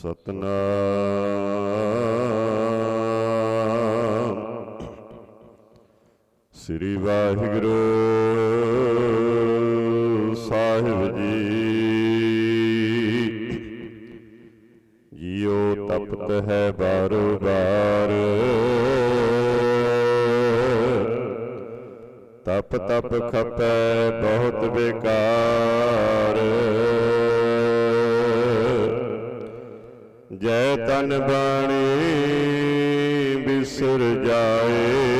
ਸਤਨਾਮ। ਸ੍ਰੀ ਵਾਹਿਗੁਰੂ ਤਨ ਬਾਣੀ ਬਿਸਰ ਜਾਏ।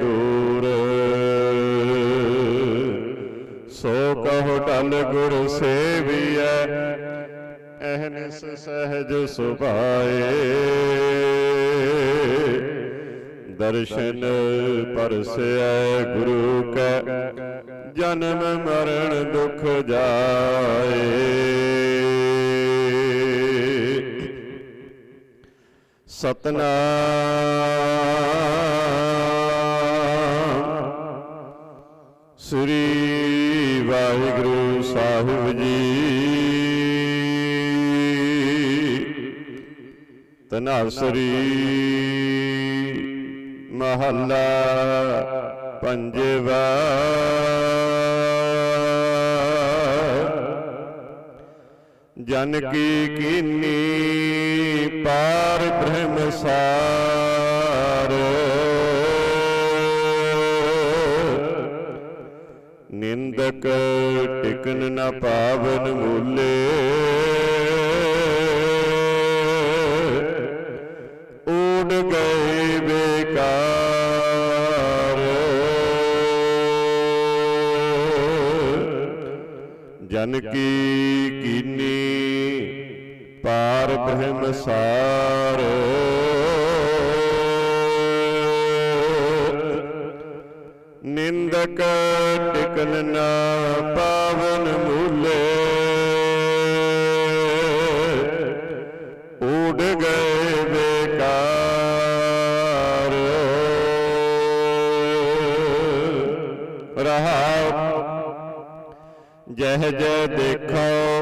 ਕਹੋ ਟਲ ਗੁਰ ਸੇਵੀਐ ਅਹਨਿਸ ਸਹਿਜ ਸੁਭਾਏ। ਦਰਸ਼ਨ ਪਰਸੈ ਗੁਰੂ ਕੈ, ਜਨਮ ਮਰਨ ਦੁਖ ਜਾਏ। ਸਤਨਾਮ ਸ੍ਰੀ ਵਾਹਿਗੁਰੂ ਸਾਹਿਬ ਜੀ। ਤਨਾਸਰੀ ਮਹੱਲਾ ਪੰਜਵਾ। ਜਨ ਕੀ ਕੀਨੀ ਪਾਰ ਬ੍ਰਹਮ ਸਾਰ। ਨਿੰਦਕ ਟਿਕਨ ਨ ਪਾਵਨ ਮੂਲੇ। ਨਿੰਦਕ ਟਿਕਨ ਨਾ ਪਾਵਨ ਮੂਲੇ। ਊੜ ਗਏ ਬੇਕਾਰ। ਰਹਾ। ਜਹ ਜਹ ਦੇਖੋ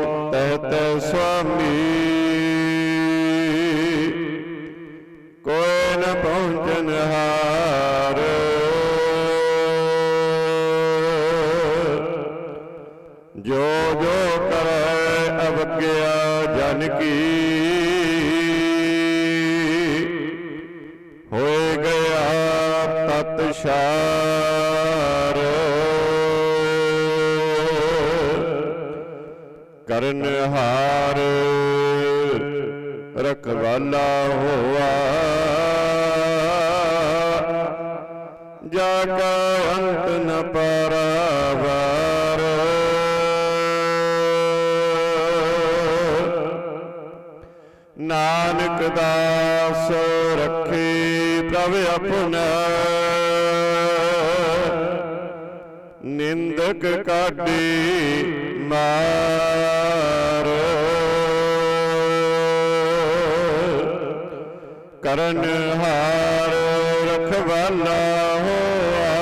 ਜੋ ਜੋ ਕਰੈ ਅਵਗਿਆ ਜਨ ਕੀ। ਹੋਏ ਗਿਆ ਤਤ ਸ਼ਾਰ। ਕਰਨ ਹਾਰ ਰਖਵਾਲਾ ਹੋਆ। ਜਾ ਕਾ ਅੰਤ ਨ ਪਰਾਵਾਰ ਦਾਸ ਰੱਖੇ ਪ੍ਰਭ ਆਪਣਾ। ਨਿੰਦਕ ਕਾਢੀ ਮਾਰ। ਕਰਨ ਹਾਰ ਰਖਵਾਲਾ ਹੋਆ।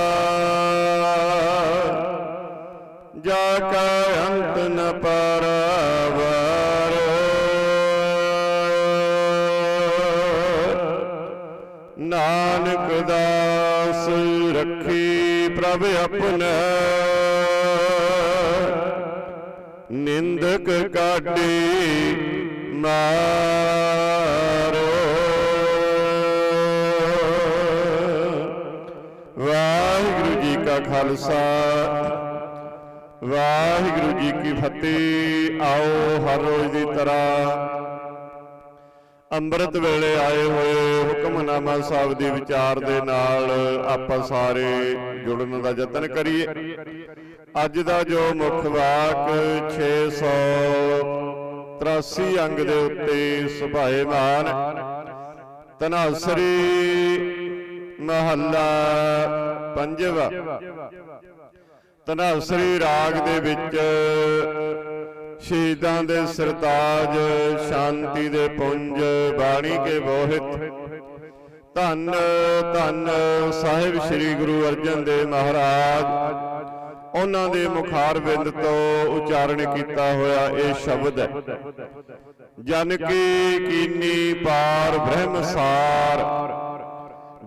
ਜਾ ਕਾ ਅੰਤ ਨ ਪਰਾਵਾਰ ਪ੍ਰਭ ਆਪਣਾ। ਨਿੰਦਕ ਕਾਢੀ ਮਾਰ। ਵਾਹਿਗੁਰੂ ਜੀ ਕਾ ਖਾਲਸਾ। ਵਾਹਿਗੁਰੂ ਜੀ ਕੀ ਫਤਿਹ। ਆਓ ਹਰ ਰੋਜ਼ ਦੀ ਤਰ੍ਹਾਂ ਅੰਮ੍ਰਿਤ ਵੇਲੇ ਆਏ ਹੋਏ ਹੁਕਮਨਾਮਾ ਸਾਹਿਬ ਦੀ ਵਿਚਾਰ ਦੇ ਨਾਲ ਆਪਾਂ ਸਾਰੇ ਜੁੜਨ ਦਾ ਯਤਨ ਕਰੀਏ। ਅੱਜ ਦਾ ਜੋ ਮੁੱਖ ਵਾਕ 683 ਅੰਗ ਦੇ ਉੱਤੇ ਸੁਭਾਏਮਾਨ ਤਨਾਸਰੀ ਮਹੱਲਾ ਪੰਜਵਾ। ਤਨਾਸਰੀ ਰਾਗ ਦੇ ਵਿੱਚ ਸ਼ਹੀਦਾਂ ਦੇ ਸਰਤਾਜ, ਸ਼ਾਂਤੀ ਦੇ ਪੁੰਜ, ਬਾਣੀ ਕੇ ਬੋਹਿਤ। ਧੰਨ ਧੰਨ ਸਾਹਿਬ ਸ੍ਰੀ ਗੁਰੂ ਅਰਜਨ ਦੇਵ ਮਹਾਰਾਜ। ਉਹਨਾਂ ਦੇ ਮੁਖਾਰ ਬਿੰਦ ਤੋਂ ਉਚਾਰਨ ਕੀਤਾ ਹੋਇਆ ਇਹ ਸ਼ਬਦ ਹੈ। ਜਨ ਕੀ ਕੀਨੀ ਪਾਰ ਬ੍ਰਹਮਸਾਰ।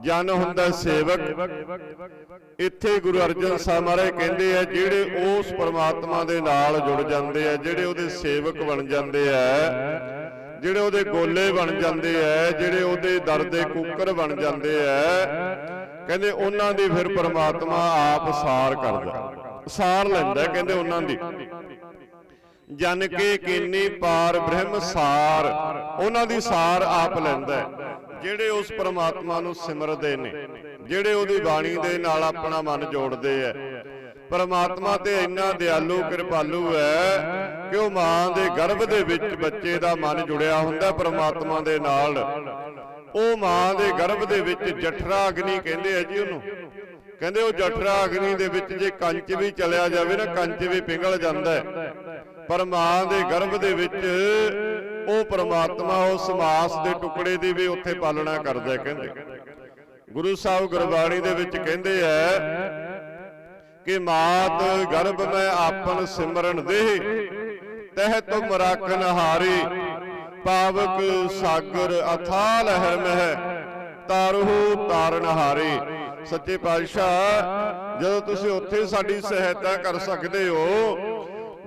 ਜਨ ਹੁੰਦਾ ਸੇਵਕ। ਇੱਥੇ ਗੁਰੂ ਅਰਜਨ ਸਾਹਿਬ ਮਹਾਰਾਜ ਕਹਿੰਦੇ ਆ ਜਿਹੜੇ ਉਸ ਪਰਮਾਤਮਾ ਦੇ ਨਾਲ ਜੁੜ ਜਾਂਦੇ ਆ ਜਿਹੜੇ ਉਹਦੇ ਸੇਵਕ ਬਣ ਜਾਂਦੇ ਆ ਜਿਹੜੇ ਉਹਦੇ ਗੋਲੇ ਬਣ ਜਾਂਦੇ ਆ ਜਿਹੜੇ ਉਹਦੇ ਦਰ ਦੇ ਕੁੱਕਰ ਬਣ ਜਾਂਦੇ ਆ ਕਹਿੰਦੇ ਉਹਨਾਂ ਦੀ ਫਿਰ ਪਰਮਾਤਮਾ ਆਪ ਸਾਰ ਕਰਦਾ। ਸਾਰ ਲੈਂਦਾ ਕਹਿੰਦੇ ਉਹਨਾਂ ਦੀ। ਜਨ ਕੇ ਕੀਨੀ ਪਾਰ ਬ੍ਰਹਮ ਸਾਰ ਉਹਨਾਂ ਦੀ ਸਾਰ ਆਪ ਲੈਂਦਾ। ਜਿਹੜੇ ਉਸ ਪਰਮਾਤਮਾ ਨੂੰ ਸਿਮਰਦੇ ਨੇ, ਜਿਹੜੇ ਉਹਦੀ ਬਾਣੀ ਦੇ ਨਾਲ ਆਪਣਾ ਮਨ ਜੋੜਦੇ ਐ। ਪਰਮਾਤਮਾ ਤੇ ਇੰਨਾ ਦਿਆਲੂ, ਕਿਰਪਾਲੂ ਹੈ ਕਿ ਉਹ ਮਾਂ ਦੇ ਗਰਭ ਦੇ ਵਿੱਚ ਬੱਚੇ ਦਾ ਮਨ ਜੁੜਿਆ ਹੁੰਦਾ ਪਰਮਾਤਮਾ ਦੇ ਨਾਲ। ਉਹ ਮਾਂ ਦੇ ਗਰਭ ਦੇ ਵਿੱਚ ਜਠਰਾ ਅਗਨੀ ਕਹਿੰਦੇ ਆ ਜੀ ਉਹਨੂੰ। ਕਹਿੰਦੇ ਉਹ ਜਠਰਾ ਅਗਨੀ ਦੇ ਵਿੱਚ ਜੇ ਕੰਚ ਵੀ ਚਲਿਆ ਜਾਵੇ ਨਾ, ਕੰਚ ਵੀ ਪਿੰਗਲ ਜਾਂਦਾ ਹੈ ਪਰ ਮਾਂ ਦੇ ਗਰਭ ਦੇ ਵਿੱਚ ਉਹ ਪ੍ਰਮਾਤਮਾ ਉਸ ਮਾਸ ਦੇ ਟੁਕੜੇ ਦੀ ਵੀ ਉੱਥੇ ਪਾਲਣਾ ਕਰਦਾ ਕਹਿੰਦੇ। ਗੁਰੂ ਸਾਹਿਬ ਗੁਰਬਾਣੀ ਦੇ ਵਿੱਚ ਕਹਿੰਦੇ ਐ ਕਿ ਮਾਤ ਗਰਭ ਮੈਂ ਆਪਨ ਸਿਮਰਨ ਦੇਹ, ਤਹਿ ਤੁਮ ਰਾਖਨ ਹਾਰੀ ਪਾਵਕ ਸਾਗਰ ਅਥਾਲ ਲਹਿਰ ਮਹਿ, ਤਾਰਹੁ ਤਾਰਨ ਹਾਰੀ ਸੱਚੇ ਪਾਤਸ਼ਾਹ, ਜਦੋਂ ਤੁਸੀਂ ਉੱਥੇ ਸਾਡੀ ਸਹਾਇਤਾ ਕਰ ਸਕਦੇ ਹੋ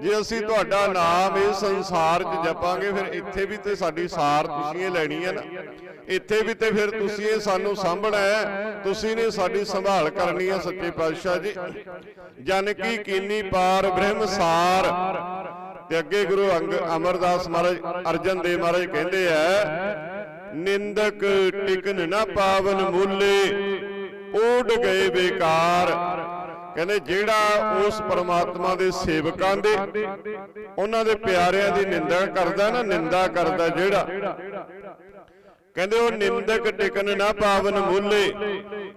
ਜੇ ਅਸੀਂ ਤੁਹਾਡਾ ਨਾਮ ਇਸ ਸੰਸਾਰ 'ਚ ਜਪਾਂਗੇ, ਫਿਰ ਇੱਥੇ ਵੀ ਤੇ ਸਾਡੀ ਸਾਰ ਤੁਸੀਂ ਇਹ ਲੈਣੀ ਹੈ ਨਾ। ਇੱਥੇ ਵੀ ਤੇ ਫਿਰ ਤੁਸੀਂ ਇਹ ਸਾਨੂੰ ਸਾਂਭਣਾ ਹੈ। ਤੁਸੀਂ ਨੇ ਸਾਡੀ ਸੰਭਾਲ ਕਰਨੀ ਹੈ ਸੱਚੇ ਪਾਤਸ਼ਾਹ ਜੀ। ਜਨ ਕੀ ਕੀਨੀ ਪਾਰ ਬ੍ਰਹਮ ਸਾਰ। ਤੇ ਅੱਗੇ ਗੁਰੂ ਅੰਗ ਅਮਰਦਾਸ ਮਹਾਰਾਜ ਅਰਜਨ ਦੇਵ ਮਹਾਰਾਜ ਕਹਿੰਦੇ ਆ, ਨਿੰਦਕ ਟਿਕਨ ਨਾ ਪਾਵਨ ਮੂਲੇ ਓਡ ਗਏ ਬੇਕਾਰ। ਕਹਿੰਦੇ ਜਿਹੜਾ ਉਸ ਪਰਮਾਤਮਾ ਦੇ ਸੇਵਕਾਂ ਦੇ, ਉਹਨਾਂ ਦੇ ਪਿਆਰਿਆਂ ਦੀ ਨਿੰਦਾ ਕਰਦਾ ਨਾ, ਨਿੰਦਾ ਕਰਦਾ ਜਿਹੜਾ? ਕਹਿੰਦੇ ਉਹ ਨਿੰਦਕ ਟਿਕਨ ਨਾ ਪਾਵਨ ਮੁੱਲੇ।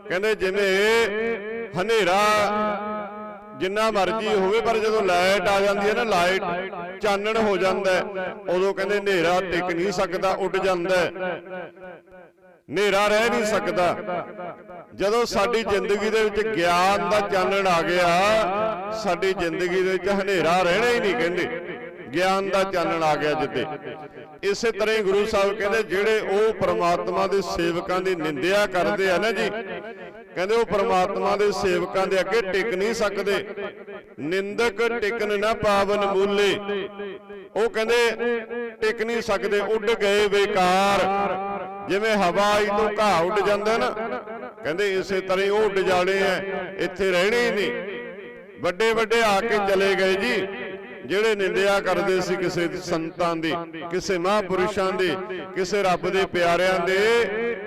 ਕਹਿੰਦੇ ਜਿਵੇਂ ਹਨੇਰਾ ਜਿੰਨਾ ਮਰਜ਼ੀ ਹੋਵੇ, ਪਰ ਜਦੋਂ ਲਾਈਟ ਆ ਜਾਂਦੀ ਹੈ ਨਾ, ਲਾਈਟ ਚਾਨਣ ਹੋ ਜਾਂਦਾ ਉਦੋਂ ਕਹਿੰਦੇ ਹਨੇਰਾ ਟਿਕ ਨਹੀਂ ਸਕਦਾ, ਉੱਡ ਜਾਂਦਾ ਹਨੇਰਾ ਰਹਿ ਨਹੀਂ ਸਕਦਾ। ਜਦੋਂ ਸਾਡੀ ਜ਼ਿੰਦਗੀ ਦੇ ਵਿੱਚ ਗਿਆਨ ਦਾ ਚਾਨਣ ਆ ਗਿਆ, ਸਾਡੀ ਜ਼ਿੰਦਗੀ ਦੇ ਵਿੱਚ ਹਨੇਰਾ ਰਹਿਣਾ ਹੀ ਨਹੀਂ ਕਹਿੰਦੇ। ਗਿਆਨ ਦਾ ਚਾਨਣ ਆ ਗਿਆ ਜਿੱਤੇ। ਇਸੇ ਤਰ੍ਹਾਂ ਹੀ ਗੁਰੂ ਸਾਹਿਬ ਕਹਿੰਦੇ, ਜਿਹੜੇ ਉਹ ਪ੍ਰਮਾਤਮਾ ਦੇ ਸੇਵਕਾਂ ਦੀ ਨਿੰਦਿਆ ਕਰਦੇ ਆ ਨਾ ਜੀ, ਕਹਿੰਦੇ ਉਹ ਪ੍ਰਮਾਤਮਾ ਦੇ ਸੇਵਕਾਂ ਦੇ ਅੱਗੇ ਟਿਕ ਨਹੀਂ ਸਕਦੇ। ਨਿੰਦਕ ਟਿਕਨ ਨਾ ਪਾਵਨ ਮੂਲੇ। ਉਹ ਕਹਿੰਦੇ, ਟਿਕ ਨਹੀਂ ਸਕਦੇ, ਉੱਡ ਗਏ ਬੇਕਾਰ। ਜਿਵੇਂ ਹਵਾਈ ਤੋਂ ਘਾਹ ਉੱਡ ਜਾਂਦਾ ਨਾ। ਕਹਿੰਦੇ ਇਸੇ ਤਰ੍ਹਾਂ ਹੀ ਉਹ ਉੱਡ ਜਾਣੇ ਐ ਇੱਥੇ ਰਹਿਣੇ ਹੀ ਨਹੀਂ। ਵੱਡੇ ਵੱਡੇ ਆ ਕੇ ਚਲੇ ਗਏ ਜੀ। ਜਿਹੜੇ ਨਿੰਦਿਆ ਕਰਦੇ ਸੀ ਕਿਸੇ ਸੰਤਾਂ ਦੀ ਕਿਸੇ ਮਹਾਪੁਰਸ਼ਾਂ ਦੀ ਕਿਸੇ ਰੱਬ ਦੇ ਪਿਆਰਿਆਂ ਦੇ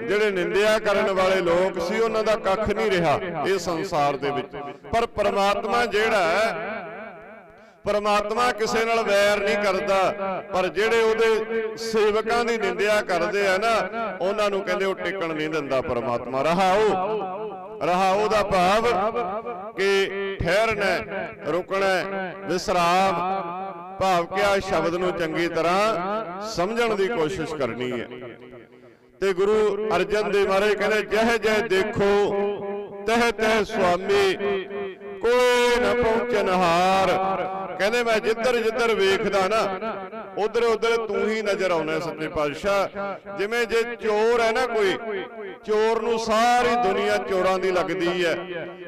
ਜਿਹੜੇ ਨਿੰਦਿਆ ਕਰਨ ਵਾਲੇ ਲੋਕ ਸੀ ਉਹਨਾਂ ਦਾ ਕੱਖ ਨਹੀਂ ਰਿਹਾ ਇਹ ਸੰਸਾਰ ਦੇ ਵਿੱਚ। ਪਰ ਪ੍ਰਮਾਤਮਾ ਜਿਹੜਾ ਪਰਮਾਤਮਾ ਕਿਸੇ ਨਾਲ ਵੈਰ ਨਹੀਂ ਕਰਦਾ, ਪਰ ਜਿਹੜੇ ਉਹਦੇ ਸੇਵਕਾਂ ਦੀ ਨਿੰਦਿਆ ਕਰਦੇ ਆ ਨਾ, ਉਹਨਾਂ ਨੂੰ ਕਹਿੰਦੇ ਉਹ ਟਿਕਣ ਨਹੀਂ ਦਿੰਦਾ ਪਰਮਾਤਮਾ। ਰਹਾਓ ਰਹਾਓ ਦਾ ਭਾਵ ਕਿ ਠਹਿਰਨਾ ਰੁਕਣਾ ਵਿਸਰਾਮ, ਭਾਵ ਕਿ ਆ ਸ਼ਬਦ ਨੂੰ ਚੰਗੀ ਤਰ੍ਹਾਂ ਸਮਝਣ ਦੀ ਕੋਸ਼ਿਸ਼ ਕਰਨੀ ਹੈ। ਤੇ ਗੁਰੂ ਅਰਜਨ ਦੇਵ ਮਹਾਰਾਜ ਕਹਿੰਦੇ, ਜਹ ਜਹ ਦੇਖੋ, ਤਹ ਤਹ ਸੁਆਮੀ, ਕੋਈ ਨਾ ਪਹੁੰਚਨ ਹਾਰ ਕਹਿੰਦੇ ਮੈਂ ਜਿੱਧਰ ਜਿੱਧਰ ਵੇਖਦਾ ਨਾ, ਉਧਰ ਉਧਰ ਤੂੰ ਹੀ ਨਜ਼ਰ ਆਉਣਾ ਸੱਚੇ ਪਾਤਸ਼ਾਹ। ਜਿਵੇਂ ਜੇ ਚੋਰ ਹੈ ਨਾ ਕੋਈ ਚੋਰ ਨੂੰ ਸਾਰੀ ਦੁਨੀਆ ਚੋਰਾਂ ਦੀ ਲੱਗਦੀ ਹੈ।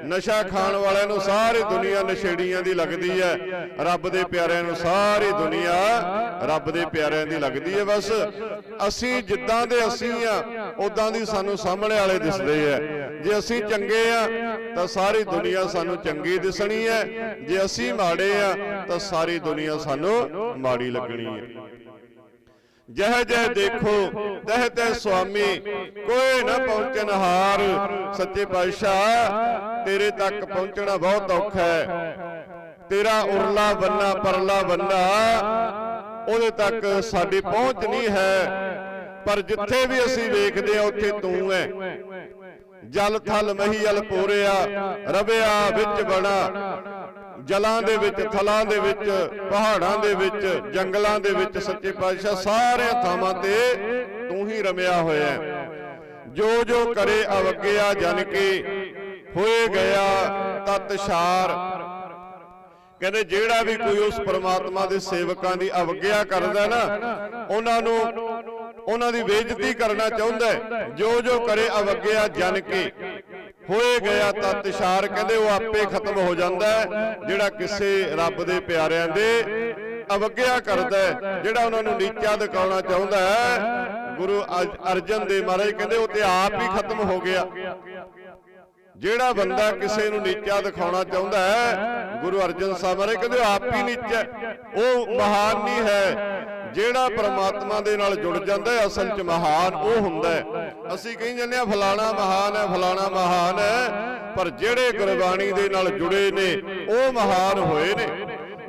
ਨਸ਼ਾ ਖਾਣ ਵਾਲਿਆਂ ਨੂੰ ਸਾਰੀ ਦੁਨੀਆ ਨਸ਼ੇੜੀਆਂ ਦੀ ਲੱਗਦੀ ਹੈ। ਰੱਬ ਦੇ ਪਿਆਰਿਆਂ ਨੂੰ ਸਾਰੀ ਦੁਨੀਆ ਰੱਬ ਦੇ ਪਿਆਰਿਆਂ ਦੀ ਲੱਗਦੀ ਹੈ ਬਸ। ਅਸੀਂ ਜਿੱਦਾਂ ਦੇ ਅਸੀਂ ਆ ਉਦਾਂ ਦੀ ਸਾਨੂੰ ਸਾਹਮਣੇ ਵਾਲੇ ਦਿਸਦੇ ਆ। ਜੇ ਅਸੀਂ ਚੰਗੇ ਆ, ਤਾਂ ਸਾਰੀ ਦੁਨੀਆ ਸਾਨੂੰ ਚੰਗੀ ਦਿਸਣੀ ਹੈ। ਜੇ ਅਸੀਂ ਮਾੜੇ ਆ, ਤਾਂ ਸਾਰੀ ਦੁਨੀਆ ਸਾਨੂੰ ਮਾੜੀ ਲੱਗਣੀ ਹੈ। ਜਹ ਜਹ ਦੇਖੋ ਤਹ ਤਹ ਸੁਆਮੀ ਕੋਈ ਨਾ ਪਹੁੰਚਨ ਹਾਰ ਸੱਚੇ ਪਾਤਸ਼ਾਹ ਤੇਰੇ ਤੱਕ ਪਹੁੰਚਣਾ ਬਹੁਤ ਔਖਾ ਹੈ। ਤੇਰਾ ਉਰਲਾ ਬੰਨਾ ਪਰਲਾ ਬੰਨਾ ਉਹਦੇ ਤੱਕ ਸਾਡੀ ਪਹੁੰਚ ਨਹੀਂ ਹੈ। ਪਰ ਜਿੱਥੇ ਵੀ ਅਸੀਂ ਵੇਖਦੇ ਆ ਉੱਥੇ ਤੂੰ ਹੈ ਜਲ ਥਲ ਮਹੀਲ ਪੂਰਿਆ ਰਵਿਆ ਵਿੱਚ ਬਣਾ। ਜਲਾਂ ਦੇ ਵਿੱਚ, ਥਲਾਂ ਦੇ ਵਿੱਚ, ਪਹਾੜਾਂ ਦੇ ਵਿੱਚ, ਜੰਗਲਾਂ ਦੇ ਵਿੱਚ ਸੱਚੇ ਪਾਤਸ਼ਾਹ ਸਾਰਿਆਂ ਥਾਵਾਂ ਤੇ ਤੂੰ ਹੀ ਰਮਿਆ ਹੋਇਆ ਜੋ ਜੋ ਕਰੇ ਅਵਗਿਆ ਜਨ ਕੇ ਹੋਏ ਗਿਆ ਤਤ ਕਹਿੰਦੇ ਜਿਹੜਾ ਵੀ ਕੋਈ ਉਸ ਪਰਮਾਤਮਾ ਦੇ ਸੇਵਕਾਂ ਦੀ ਅਵਗਿਆ ਕਰਦਾ ਨਾ, ਉਹਨਾਂ ਨੂੰ, ਉਹਨਾਂ ਦੀ ਬੇਇੱਜ਼ਤੀ ਕਰਨਾ ਚਾਹੁੰਦਾ ਜੋ ਜੋ ਕਰੇ ਅਵਗਿਆ ਜਨ ਕੇ। ਹੋਏ ਗਿਆ ਤਤ ਸ਼ਾਰ ਕਹਿੰਦੇ ਉਹ ਆਪੇ ਖਤਮ ਹੋ ਜਾਂਦਾ ਜਿਹੜਾ ਕਿਸੇ ਰੱਬ ਦੇ ਪਿਆਰਿਆਂ ਦੇ ਅਵਗਿਆ ਕਰਦਾ ਜਿਹੜਾ ਉਹਨਾਂ ਨੂੰ ਨੀਚਾ ਦਿਖਾਉਣਾ ਚਾਹੁੰਦਾ ਹੈ। ਗੁਰੂ ਅਰਜਨ ਦੇ ਮਹਾਰਾਜ ਕਹਿੰਦੇ ਉਹ ਤੇ ਆਪ ਹੀ ਖਤਮ ਹੋ ਗਿਆ। ਜਿਹੜਾ ਬੰਦਾ ਕਿਸੇ ਨੂੰ ਨੀਚਾ ਦਿਖਾਉਣਾ ਚਾਹੁੰਦਾ ਹੈ, ਗੁਰੂ ਅਰਜਨ ਸਾਹਿਬ ਮਹਾਰਾਜ ਕਹਿੰਦੇ ਉਹ ਆਪ ਹੀ ਨੀਚਾ ਉਹ ਮਹਾਨ ਨਹੀਂ ਹੈ। ਜਿਹੜਾ ਪਰਮਾਤਮਾ ਦੇ ਨਾਲ ਜੁੜ ਜਾਂਦਾ ਹੈ, ਅਸਲ 'ਚ ਮਹਾਨ ਉਹ ਹੁੰਦਾ ਹੈ। ਅਸੀਂ ਕਹੀ ਜਾਂਦੇ ਆ ਫਲਾਣਾ ਮਹਾਨ ਹੈ, ਫਲਾਣਾ ਮਹਾਨ ਹੈ, ਪਰ ਜਿਹੜੇ ਗੁਰਬਾਣੀ ਦੇ ਨਾਲ ਜੁੜੇ ਨੇ, ਉਹ ਮਹਾਨ ਹੋਏ ਨੇ।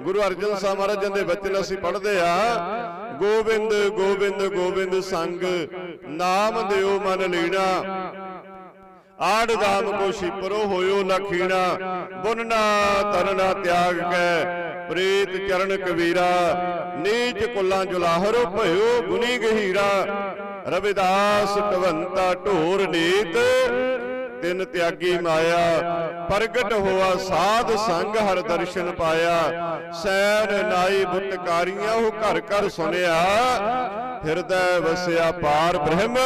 ਗੁਰੂ ਅਰਜਨ ਸਾਹਿਬ ਮਹਾਰਾਜ ਦੇ ਬਚਨ ਅਸੀਂ ਪੜ੍ਹਦੇ ਆ ਗੋਬਿੰਦ ਗੋਬਿੰਦ ਗੋਬਿੰਦ ਸੰਗ, ਨਾਮ ਦਿਓ ਮਨ ਲੀਣਾ ਆੜ ਦਾਮ ਕੋ ਛਿਪਰੋ ਹੋਇਓ ਲਖੀਣਾ ਬੁਨਨਾ ਤਰਨਾ ਤਿਆਗ ਕੈ, ਪ੍ਰੀਤ ਚਰਨ ਕਬੀਰਾ, ਨੀਚ ਕੁੱਲਾਂ ਜੁਲਾਹਰੋ ਭਇਓ ਗੁਨੀ ਗਹੀਰਾ। ਰਵਿਦਾਸ ਟਵੰਤਾ ਢੋਰ ਨੀਤ, ਤਿੰਨ ਤਿਆਗੀ ਮਾਇਆ, ਪ੍ਰਗਟ ਹੋਆ ਸਾਧ ਸੰਗ ਹਰ ਦਰਸ਼ਨ ਪਾਇਆ। ਸੈਨ ਨਾਈ ਬੁੱਤਕਾਰੀਆਂ ਉਹ ਘਰ ਘਰ ਸੁਨਿਆ ਹਿਰਦੈ ਵਸਿਆ ਪਾਰ ਬ੍ਰਹਮ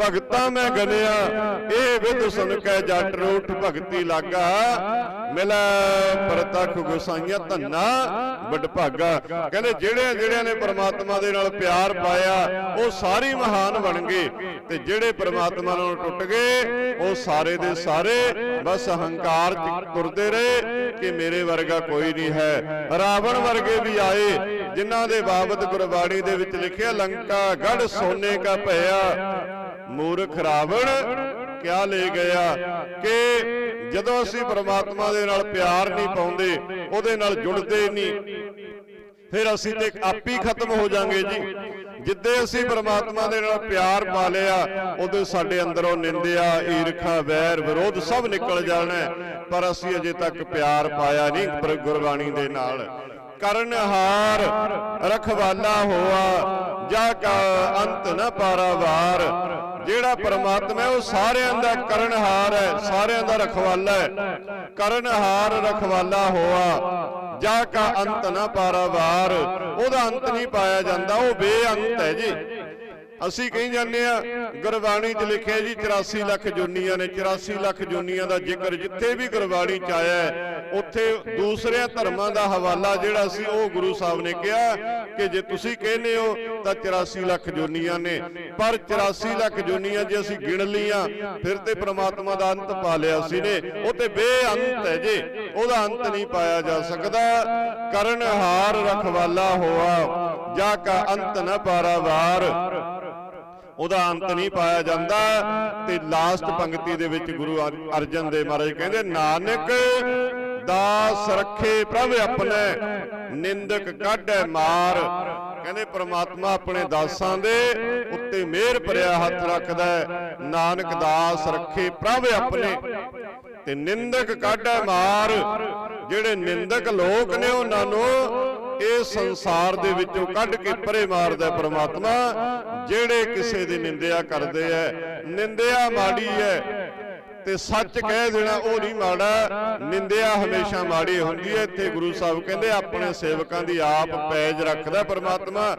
ਭਗਤਾ ਮੈਂ ਗਨਿਆ, ਇਹ ਵਿਦ ਸੁਨ ਕੇ ਜੱਟ ਰੂਠ ਭਗਤੀ ਲਾਗਾ। ਮਿਲੈ ਪ੍ਰਤਖ ਗੁਸਾਈਆਂ ਧੰਨਾ, ਵੱਡ ਕਹਿੰਦੇ ਜਿਹੜੇ ਜਿਹੜਿਆਂ ਨੇ ਪ੍ਰਮਾਤਮਾ ਦੇ ਨਾਲ ਪਿਆਰ ਪਾਇਆ, ਉਹ ਸਾਰੇ ਮਹਾਨ ਬਣ ਗਏ। ਤੇ ਜਿਹੜੇ ਪ੍ਰਮਾਤਮਾ ਨਾਲ ਟੁੱਟ ਗਏ, ਉਹ ਸਾਰੇ ਦੇ ਸਾਰੇ ਬਸ ਹੰਕਾਰ ਚ ਤੁਰਦੇ ਰਹੇ ਕਿ ਮੇਰੇ ਵਰਗਾ ਕੋਈ ਨਹੀਂ ਹੈ। ਰਾਵਣ ਵਰਗੇ ਵੀ ਆਏ, ਜਿਨ੍ਹਾਂ ਦੇ ਬਾਬਤ ਗੁਰਬਾਣੀ ਦੇ ਵਿੱਚ ਲਿਖਿਆ, ਲੰਕਾ ਗੜ ਸੋਨੇ ਕਾ ਭਇਆ। ਮੂਰਖ ਰਾਵਣ ਕਿਆ ਲੈ ਗਿਆ ਕਿ ਜਦੋਂ ਅਸੀਂ ਪ੍ਰਮਾਤਮਾ ਦੇ ਨਾਲ ਪਿਆਰ ਨਹੀਂ ਪਾਉਂਦੇ, ਉਹਦੇ ਨਾਲ ਜੁੜਦੇ ਨਹੀਂ। ਫਿਰ ਅਸੀਂ ਤੇ ਆਪ ਹੀ ਖਤਮ ਹੋ ਜਾਾਂਗੇ ਜੀ। ਜਿੱਦੇ ਅਸੀਂ ਪ੍ਰਮਾਤਮਾ ਦੇ ਨਾਲ ਪਿਆਰ ਪਾ ਲਿਆ ਉਦੋਂ ਸਾਡੇ ਅੰਦਰੋਂ ਨਿੰਦਿਆ, ਈਰਖਾ, ਵੈਰ, ਵਿਰੋਧ ਸਭ ਨਿਕਲ ਜਾਣਾ ਪਰ ਅਸੀਂ ਅਜੇ ਤੱਕ ਪਿਆਰ ਪਾਇਆ ਨਹੀਂ ਗੁਰਬਾਣੀ ਦੇ ਨਾਲ। ਕਰਨਹਾਰ, ਰਖਵਾਲਾ ਹੋਆ, ਜਾ ਕਾ ਅੰਤ ਨ ਪਾਰਾਵਾਰ। ਜਿਹੜਾ ਪਰਮਾਤਮਾ ਹੈ, ਉਹ ਸਾਰਿਆਂ ਦਾ ਕਰਨਹਾਰ ਹੈ, ਸਾਰਿਆਂ ਦਾ ਰਖਵਾਲਾ ਹੈ। ਕਰਨਹਾਰ, ਰਖਵਾਲਾ ਹੋਆ, ਜਾ ਕਾ ਅੰਤ ਨ ਪਾਰਾਵਾਰ। ਉਹਦਾ ਅੰਤ ਨਹੀਂ ਪਾਇਆ ਜਾਂਦਾ, ਉਹ ਬੇਅੰਤ ਹੈ ਜੀ। ਅਸੀਂ ਕਹੀ ਜਾਂਦੇ ਆ ਗੁਰਬਾਣੀ 'ਚ ਲਿਖਿਆ ਜੀ 84 ਲੱਖ ਜੁਨੀਆਂ ਨੇ 84 ਲੱਖ ਜੁਨੀਆਂ ਦਾ ਜ਼ਿਕਰ ਜਿੱਥੇ ਵੀ ਗੁਰਬਾਣੀ 'ਚ ਆਇਆ ਉੱਥੇ ਦੂਸਰਿਆਂ ਧਰਮਾਂ ਦਾ ਹਵਾਲਾ ਜਿਹੜਾ ਸੀ, ਉਹ ਗੁਰੂ ਸਾਹਿਬ ਨੇ ਕਿਹਾ ਕਿ ਜੇ ਤੁਸੀਂ ਕਹਿੰਦੇ ਹੋ, ਤਾਂ 84 ਲੱਖ ਜੁਨੀਆਂ ਨੇ। ਪਰ 84 ਲੱਖ ਜੁਨੀਆਂ ਜੇ ਅਸੀਂ ਗਿਣ ਲਈਆਂ, ਫਿਰ ਤੇ ਪ੍ਰਮਾਤਮਾ ਦਾ ਅੰਤ ਪਾ ਲਿਆ ਸੀ ਨੇ। ਉਹ ਤੇ ਬੇਅੰਤ ਹੈ ਜੇ, ਉਹਦਾ ਅੰਤ ਨਹੀਂ ਪਾਇਆ ਜਾ ਸਕਦਾ। ਕਰਨ ਹਾਰ ਰਖਵਾਲਾ ਹੋਆ, ਜਾ ਕਾ ਅੰਤ ਨ ਪਾਰਾਵਾਰ ਉਹਦਾ ਅੰਤ ਨਹੀਂ ਪਾਇਆ ਜਾਂਦਾ ਤੇ ਲਾਸਟ ਪੰਕਤੀ ਦੇ ਵਿੱਚ ਗੁਰੂ ਅਰ- ਅਰਜਨ ਦੇਵ ਮਹਾਰਾਜ ਕਹਿੰਦੇ ਨਾਨਕ ਦਾਸ ਰੱਖੇ ਪ੍ਰਭ ਆਪਣੇ ਨਿੰਦਕ ਕਾਢੈ ਮਾਰ। ਕਹਿੰਦੇ ਪ੍ਰਮਾਤਮਾ ਆਪਣੇ ਦਾਸਾਂ ਦੇ ਉੱਤੇ ਮਿਹਰ ਭਰਿਆ ਹੱਥ ਰੱਖਦਾ ਨਾਨਕ ਦਾਸ ਰੱਖੇ ਪ੍ਰਭ ਆਪਣੇ ਤੇ ਨਿੰਦਕ ਕਾਢੈ ਮਾਰ। ਜਿਹੜੇ ਨਿੰਦਕ ਲੋਕ ਨੇ ਉਹਨਾਂ ਨੂੰ ਇਹ ਸੰਸਾਰ ਦੇ ਵਿੱਚੋਂ ਕੱਢ ਕੇ ਪਰੇ ਮਾਰਦਾ ਪ੍ਰਮਾਤਮਾ, ਜਿਹੜੇ ਕਿਸੇ ਦੀ ਨਿੰਦਿਆ ਕਰਦੇ ਐ ਨਿੰਦਿਆ ਮਾੜੀ ਐ ਤੇ ਸੱਚ ਕਹਿ ਦੇਣਾ ਉਹ ਨਹੀਂ ਮਾੜਾ। ਨਿੰਦਿਆ ਹਮੇਸ਼ਾ ਮਾੜੀ ਹੁੰਦੀ ਹੈ। ਇੱਥੇ ਗੁਰੂ ਸਾਹਿਬ ਕਹਿੰਦੇ, ਆਪਣੇ ਸੇਵਕਾਂ ਦੀ ਆਪ ਪੈਜ ਰੱਖਦਾ ਪ੍ਰਮਾਤਮਾ।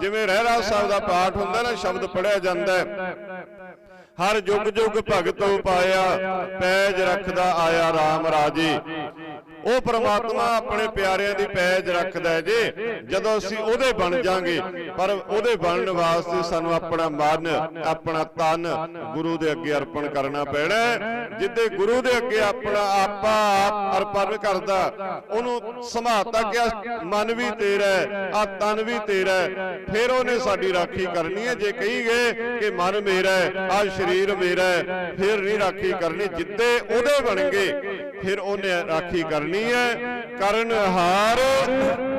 ਜਿਵੇਂ ਰਹਿਰਾ ਸਾਹਿਬ ਦਾ ਪਾਠ ਹੁੰਦਾ ਨਾ, ਸ਼ਬਦ ਪੜਿਆ ਜਾਂਦਾ ਹਰ ਜੁਗ ਜੁਗ ਭਗਤੋ ਪਾਇਆ ਪੈਜ ਰੱਖਦਾ ਆਇਆ RAM ਰਾਜੇ। ਉਹ ਪ੍ਰਮਾਤਮਾ ਆਪਣੇ ਪਿਆਰਿਆਂ ਦੀ ਪੈਜ ਰੱਖਦਾ ਹੈ ਜੀ। ਜਦੋਂ ਅਸੀਂ ਉਹਦੇ ਬਣ ਜਾਾਂਗੇ ਪਰ ਉਹਦੇ ਬਣਨ ਵਾਸਤੇ ਸਾਨੂੰ ਆਪਣਾ ਮਨ ਆਪਣਾ ਤਨ ਗੁਰੂ ਦੇ ਅੱਗੇ ਅਰਪਣ ਕਰਨਾ ਪੈਣਾ। ਜਿੱਦੇ ਗੁਰੂ ਦੇ ਅੱਗੇ ਆਪਣਾ ਆਪਾ ਅਰਪਣ ਕਰਦਾ ਉਹਨੂੰ ਸਮਾਤਾ ਕਿ ਮਨ ਵੀ ਤੇਰਾ ਹੈ ਆ ਤਨ ਵੀ ਤੇਰਾ ਹੈ ਫਿਰ ਉਹਨੇ ਸਾਡੀ ਰਾਖੀ ਕਰਨੀ ਹੈ। ਜੇ ਕਹੀਏ ਕਿ ਮਨ ਮੇਰਾ ਹੈ ਆ ਸਰੀਰ ਮੇਰਾ ਹੈ ਫਿਰ ਨਹੀਂ ਰਾਖੀ ਕਰਨੀ। ਜਿੱਦੇ ਉਹਦੇ ਬਣਗੇ ਫਿਰ ਉਹਨੇ ਰਾਖੀ ਕਰਨੀ ਹੈ, ਕਰਨ ਹਾਰ,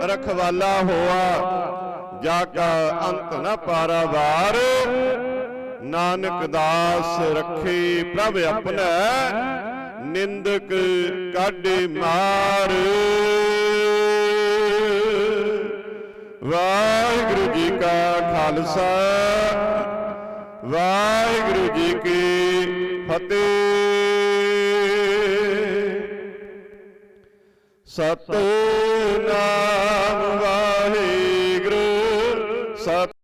ਰਖਵਾਲਾ ਹੋਆ, ਜਾ ਕਾ ਅੰਤ ਨ ਪਾਰਾਵਾਰ ਨਾਨਕ ਦਾਸ ਰੱਖੇ ਪ੍ਰਭ ਆਪਣਾ, ਨਿੰਦਕ ਕਾਢੇ ਮਾਰ। ਵਾਹਿਗੁਰੂ ਜੀ ਕਾ ਖਾਲਸਾ, ਵਾਹਿਗੁਰੂ ਜੀ ਕੀ ਫਤਿਹ। ਸਤਨਾਮ ਵਾਹਿਗੁਰੂ। ਸਤ